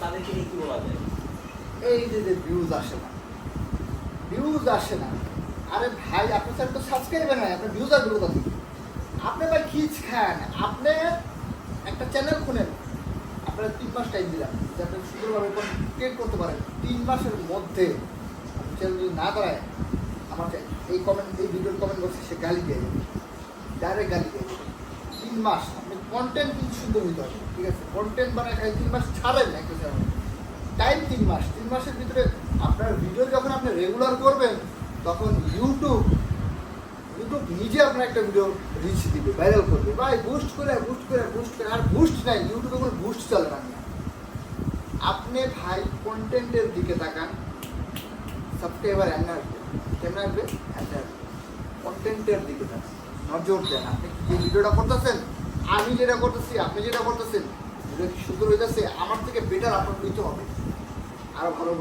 তাদেরকে নিয়ে বলা যায়? এই যে যে ভিউজ আসে না। ভিউজ আসে না। আরে ভাই আপনার স্যার তো সাবস্ক্রাইবার নাই, আপনার ভিউজ আসবে কোথা থেকে? আপনি ভাই খিচ খান। আপনি একটা চ্যানেল খুলেন। আপনারা তিন মাস টাইম দিলাম। যে আপনি সুন্দরভাবে ক্রিয়েট করতে পারেন। তিন মাসের মধ্যে চ্যানেল যদি না দাঁড়ায় আমাকে এই কমেন্ট এই ভিডিওর কমেন্ট বক্সে সে গালি দিয়ে। ডাইরেক্ট গালি দিয়ে। তিন মাস। আপনি কন্টেন্ট কিন্তু সুন্দর হইতে হবে, ঠিক আছে? কন্টেন্ট বানায় খাই তিন মাস ছাড়েন একটা টাইম তিন মাস, তিন মাসের ভিতরে আপনার ভিডিও যখন আপনি রেগুলার করবেন, তখন ইউটিউব ইউটিউব নিজে আপনার একটা ভিডিও রিচ দিবে ভাইরাল করবে। ভাই বুস্ট করে বুস্ট করে বুস্ট করে, আর বুস্ট নাই ইউটিউবে কোনো বুস্ট চলে না। আপনি ভাই কন্টেন্টের দিকে তাকান সাবস্ক্রাইবার এমন আসবে কেমন আসবে কন্টেন্টের দিকে তাকান, নজর দেন, আপনি যে ভিডিওটা করতেছেন? আমি যেটা করতেছি, আপনি যেটা করতেছেন সুন্দর সুন্দর হইতেছে? আমার থেকে বেটার আপনার নিতে হবে। আরও ভালো